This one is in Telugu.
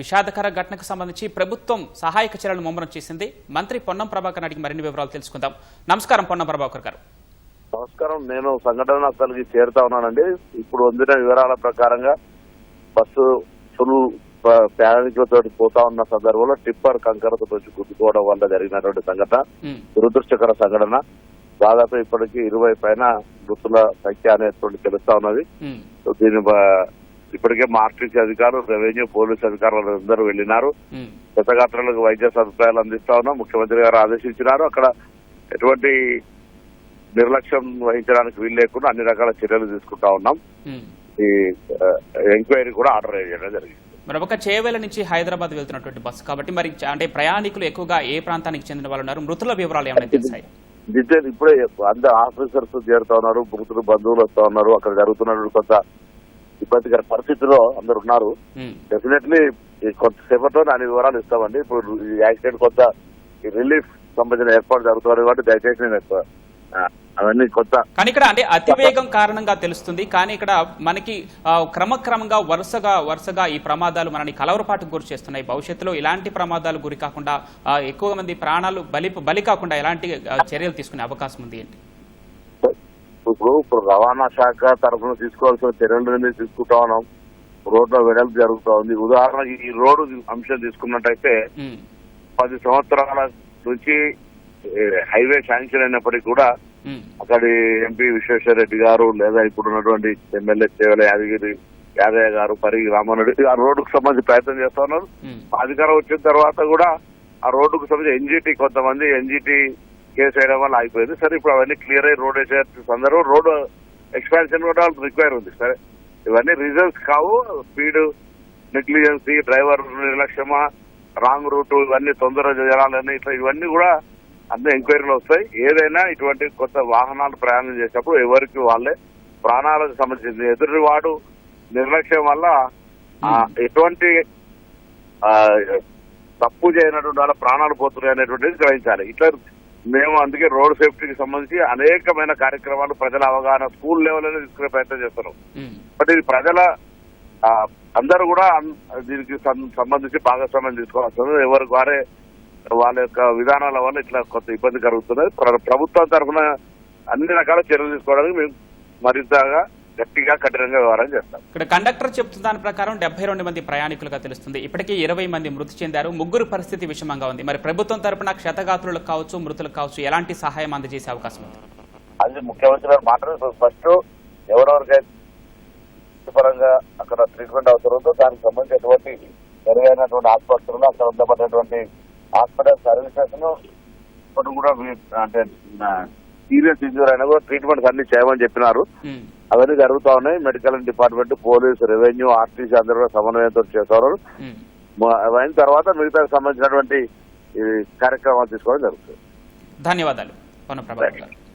విషాదకర ఘటనకు సంబంధించి ప్రభుత్వం సహాయక చర్యలు ముమ్మరం చేసింది. మంత్రి పొన్నం ప్రభాకర్ అడిగి మరిన్ని వివరాలు తెలుసుకుందాం. నమస్కారం పొన్నం ప్రభాకర్ గారు. నమస్కారం. నేను సంఘటన స్థలికి చేరుతా ఉన్నానండి. ఇప్పుడు అందిన వివరాల ప్రకారంగా బస్సు ఫుల్ ప్రయాణికులతో పోతా ఉన్న సందర్భంలో టిప్పర్ కంకరతో గుద్దుకోవడం వల్ల జరిగినటువంటి సంఘటన దురదృష్టకర సంఘటన. దాదాపు ఇప్పటికీ ఇరవై పైన మృతుల సంఖ్య అనేటువంటి తెలుస్తా ఉన్నది. దీని ఇప్పటికే మా ఆర్టీసీ అధికారులు రెవెన్యూ పోలీసు అధికారులు అందరూ వెళ్ళినారు ఉమ్, క్షతగాత్రులకు వైద్య సదుపాయాలు అందిస్తా ఉన్నాం. ముఖ్యమంత్రి గారు ఆదేశించినారు. అక్కడ ఎటువంటి నిర్లక్ష్యం వహించడానికి వీలు లేకుండా అన్ని రకాల చర్యలు తీసుకుంటా ఉన్నాం. ఉమ్. ఈ ఎంక్వైరీ కూడా ఆర్డర్ చేయడం జరిగింది. మరి ఒక చేవేల నుంచి హైదరాబాద్ వెళ్తున్నటువంటి బస్సు కాబట్టి మరి అంటే ప్రయాణికులు ఎక్కువగా ఏ ప్రాంతానికి చెందిన వాళ్ళు ఉన్నారు? మృతుల వివరాలు ఏమైనా తెలిసాయి? ఇప్పుడే అందరు ఆఫీసర్స్ చేరుతా ఉన్నారు. మృతులు బంధువులు వస్తా ఉన్నారు. అక్కడ జరుగుతున్నటువంటి కొంత ఇబ్బందికర పరిస్థితిలో అందరు ఉన్నారు. డెఫినెట్లీ కొంతసేపట్లో దాని వివరాలు ఇస్తామండి. ఇప్పుడు ఈ యాక్సిడెంట్ కొంత రిలీఫ్ సంబంధించిన ఏర్పాటు జరుగుతుంది కాబట్టి దయచేసి నేను అవన్నీ కొత్త కానీ ఇక్కడ అంటే అతివేగం కారణంగా తెలుస్తుంది. కానీ ఇక్కడ మనకి క్రమక్రమంగా వరుసగా వరుసగా ఈ ప్రమాదాలు మనని కలవరపాటుకు గురి చేస్తున్నాయి. భవిష్యత్తులో ఇలాంటి ప్రమాదాలు గురి కాకుండా ఎక్కువ మంది ప్రాణాలు బలి బలి కాకుండా ఎలాంటి చర్యలు తీసుకునే అవకాశం ఉంది ఏంటి? ఇప్పుడు ఇప్పుడు రవాణా శాఖ తరఫున తీసుకోవాల్సిన చర్యలు తీసుకుంటా ఉన్నాం. రోడ్ల వెడల్పు జరుగుతా ఉంది. ఉదాహరణకి ఈ రోడ్డు అంశం తీసుకున్నట్టయితే పది సంవత్సరాల నుంచి హైవే శాంక్షన్ అయినప్పటికీ కూడా అక్కడి ఎంపీ విశ్వేశ్వరరెడ్డి గారు లేదా ఇప్పుడు ఉన్నటువంటి ఎమ్మెల్యే చేవల యాదగిరి యాదయ్య గారు పరిగి రామన్ రెడ్డి ఆ రోడ్డుకు సంబంధించి ప్రయత్నం చేస్తా ఉన్నారు. అధికారం వచ్చిన తర్వాత కూడా ఆ రోడ్డుకు సంబంధించి ఎన్జిటి కొంతమంది ఎన్జిటి కేసు వేయడం వల్ల అయిపోయింది సరే ఇప్పుడు అవన్నీ క్లియర్ అయ్యి రోడ్ వేసే సందర్భం రోడ్ ఎక్స్పాన్షన్ కూడా రిక్వైర్ ఉంది. సరే ఇవన్నీ రీజన్స్ కావు. స్పీడ్ నెగ్లిజెన్సీ డ్రైవర్ నిర్లక్ష్యమా రాంగ్ రూట్ ఇవన్నీ తొందర జనాలని ఇట్లా ఇవన్నీ కూడా అన్ని ఎంక్వైరీలు వస్తాయి. ఏదైనా ఇటువంటి కొత్త వాహనాలు ప్రయాణం చేసేటప్పుడు ఎవరికి వాళ్ళే ప్రాణాలకు సంబంధించింది. ఎదురువాడు నిర్లక్ష్యం వల్ల ఆ, ఎటువంటి తప్పు చేయనటువంటి వాళ్ళ ప్రాణాలు పోతున్నాయి అనేటువంటిది గ్రహించాలి. ఇట్లా మేము అందుకే రోడ్ సేఫ్టీకి సంబంధించి అనేకమైన కార్యక్రమాలు ప్రజల అవగాహన స్కూల్ లెవెల్లోనే తీసుకునే ప్రయత్నం చేస్తున్నాం. బట్ ఇది ప్రజల అందరూ కూడా దీనికి సంబంధించి భాగస్వామ్యం తీసుకోవాల్సి ఉంది. ఎవరికి వారే వాళ్ళ యొక్క విధానాల వల్ల ఇట్లా కొత్త ఇబ్బంది కలుగుతున్నది ప్ర- ప్రభుత్వం తరఫున అన్ని రకాల చర్యలు తీసుకోవడానికి మేము మరింతగా గట్టిగా కఠినంగా వ్యవహారం చేస్తాం. ఇక్కడ కండక్టర్ చెప్తున్న దాని ప్రకారం డెబ్బై రెండు మంది ప్రయాణికులుగా తెలుస్తుంది. ఇప్పటికే ఇరవై మంది మృతి చెందారు. ముగ్గురు పరిస్థితి విషమంగా ఉంది. మరి ప్రభుత్వం తరపున క్షతగాత్రులకు కావచ్చు మృతులకు కావచ్చు ఎలాంటి సహాయం అందజేసే అవకాశం ఉంది? అది ముఖ్యమంత్రి గారు మాట్లాడారు ఫస్ట్ ఎవరెవరికైతే పరంగా అక్కడ ట్రీట్మెంట్ అవసరం ఉందో దానికి సంబంధించినటువంటి మెరుగైనటువంటి ఆసుపత్రులు అక్కడ ఉండబడినటువంటి హాస్పిటల్ సర్వీసెస్ను ఇప్పుడు కూడా అంటే సీరియస్ ఇంజూర్ అయినా కూడా ట్రీట్మెంట్స్ అన్ని చేయమని చెప్పినారు. అవన్నీ జరుగుతా ఉన్నాయి. Medical department police revenue RTC అందరూ కూడా సమన్వయంతో చేస్తారు. మ- అయిన తర్వాత మిగతా సంబంధించినటువంటి కార్యక్రమాలు తీసుకోవడం జరుగుతుంది. ధన్యవాదాలు.